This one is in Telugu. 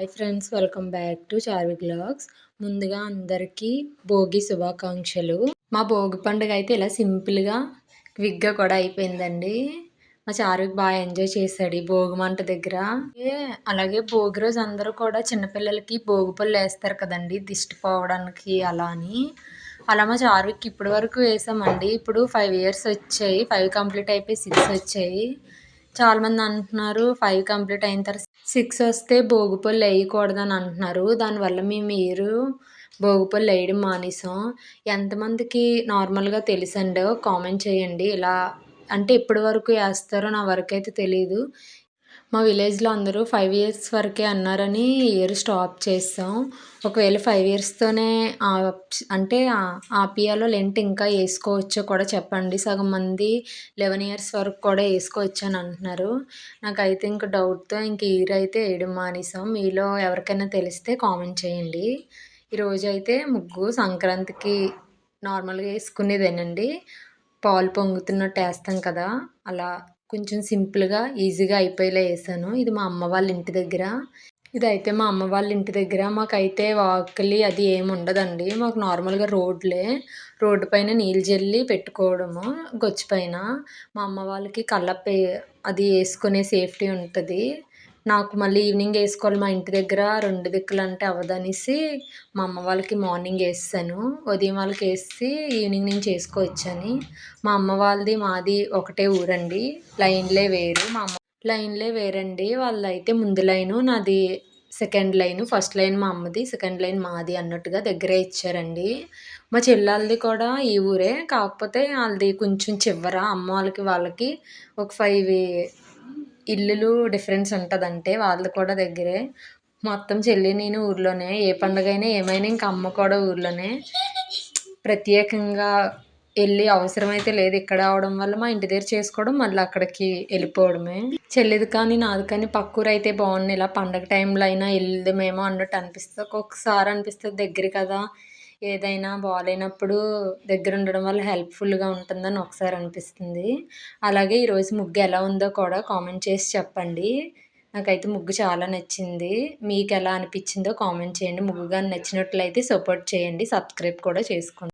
Hi friends welcome back to Charvi blogs ముందుగా అందరికీ భోగి శుభాకాంక్షలు. మా భోగి పండుగ అయితే ఇలా సింపుల్గా క్విక్గా కూడా అయిపోయిందండి. మా చారుకి బాగా ఎంజాయ్ చేశాడు ఈ భోగి మంట దగ్గర. అలాగే భోగి రోజు అందరూ కూడా చిన్నపిల్లలకి భోగి పళ్ళు వేస్తారు కదండి దిష్టి పోవడానికి అలా అని. అలా మా చారుకి ఇప్పటి వరకు వేసామండి. ఇప్పుడు ఫైవ్ ఇయర్స్ వచ్చాయి ఫైవ్ కంప్లీట్ అయిపోయి సిక్స్ వచ్చాయి. చాలామంది అంటున్నారు ఫైవ్ కంప్లీట్ అయిన తర్వాత సిక్స్ వస్తే భోగిపళ్ళు వేయకూడదని అంటున్నారు. దానివల్ల మేము మీరు భోగిపళ్ళు వేయడం మానేసాం ఎంతమందికి నార్మల్గా తెలుసండో? కామెంట్ చేయండి. ఇలా అంటే ఎప్పటి వరకు వేస్తారో నా వరకు అయితే తెలియదు మా విలేజ్లో అందరూ ఫైవ్ ఇయర్స్ వరకే అన్నారని ఇయర్ స్టాప్ చేస్తాం ఒకవేళ ఫైవ్ ఇయర్స్తోనే అంటే ఆపియాలో లెంట్ ఇంకా వేసుకోవచ్చో కూడా చెప్పండి. సగం మంది లెవెన్ ఇయర్స్ వరకు కూడా వేసుకోవచ్చు అని అంటున్నారు. నాకైతే ఇంక డౌట్తో ఇంక ఇయర్ అయితే వేయడం మానేసాం. మీలో ఎవరికైనా తెలిస్తే కామెంట్ చేయండి. ఈరోజు అయితే ముగ్గు సంక్రాంతికి నార్మల్గా వేసుకునేదేనండి. పాలు పొంగుతున్నట్టు వేస్తాం కదా అలా కొంచెం సింపుల్గా ఈజీగా అయిపోయేలా వేసాను ఇది మా అమ్మ వాళ్ళ ఇంటి దగ్గర. ఇదైతే మా అమ్మ వాళ్ళ ఇంటి దగ్గర. మాకైతే వాకిలి అది ఏమి ఉండదండి. మాకు నార్మల్గా రోడ్లే. రోడ్డు పైన నీళ్ళు జల్లి పెట్టుకోవడము. గొచ్చి పైన మా అమ్మ వాళ్ళకి కళ్ళప్పే అది వేసుకునే సేఫ్టీ ఉంటుంది. నాకు మళ్ళీ ఈవినింగ్ వేసుకోవాలి మా ఇంటి దగ్గర రెండు దిక్కులు అంటే అవ్వదనేసి మా అమ్మ వాళ్ళకి మార్నింగ్ వేస్తాను. ఉదయం వాళ్ళకి వేసి ఈవినింగ్ నేను చేసుకోవచ్చని. మా అమ్మ వాళ్ళది మాది ఒకటే ఊరండి. లైన్లే వేరు. మా అమ్మ లైన్లే వేరండి. వాళ్ళైతే ముందు లైను నాది సెకండ్ లైన్ ఫస్ట్ లైన్ మా అమ్మది సెకండ్ లైన్ మాది అన్నట్టుగా దగ్గరే ఇచ్చారండి. మా చెల్లెలది కూడా ఈ ఊరే. కాకపోతే వాళ్ళది కొంచెం చివర. అమ్మ వాళ్ళకి వాళ్ళకి ఒక ఫైవ్ ఇల్లులు డిఫరెన్స్ ఉంటుందంటే వాళ్ళు కూడా దగ్గరే. మొత్తం చెల్లి నేను ఊర్లోనే. ఏ పండుగ అయినా ఏమైనా ఇంకా అమ్మ కూడా ఊర్లోనే. ప్రత్యేకంగా వెళ్ళి అవసరమైతే లేదు ఇక్కడ అవడం వల్ల మా ఇంటి దగ్గర చేసుకోవడం మళ్ళీ అక్కడికి వెళ్ళిపోవడమే. చెల్లిది కానీ నాది కానీ పక్కూరు అయితే బాగుంది. ఇలా పండగ టైంలో అయినా వెళ్దామేమో అన్నట్టు అనిపిస్తుంది. ఒక్కొక్కసారి అనిపిస్తుంది దగ్గర కదా. ఏదైనా బాగాలేనప్పుడు దగ్గర ఉండడం వల్ల హెల్ప్ఫుల్గా ఉంటుందని ఒకసారి అనిపిస్తుంది. అలాగే ఈరోజు ముగ్గు ఎలా ఉందో కూడా కామెంట్ చేసి చెప్పండి. నాకైతే ముగ్గు చాలా నచ్చింది. మీకు ఎలా అనిపించిందో కామెంట్ చేయండి. ముగ్గు కానీ నచ్చినట్లయితే సపోర్ట్ చేయండి. సబ్స్క్రైబ్ కూడా చేసుకోండి.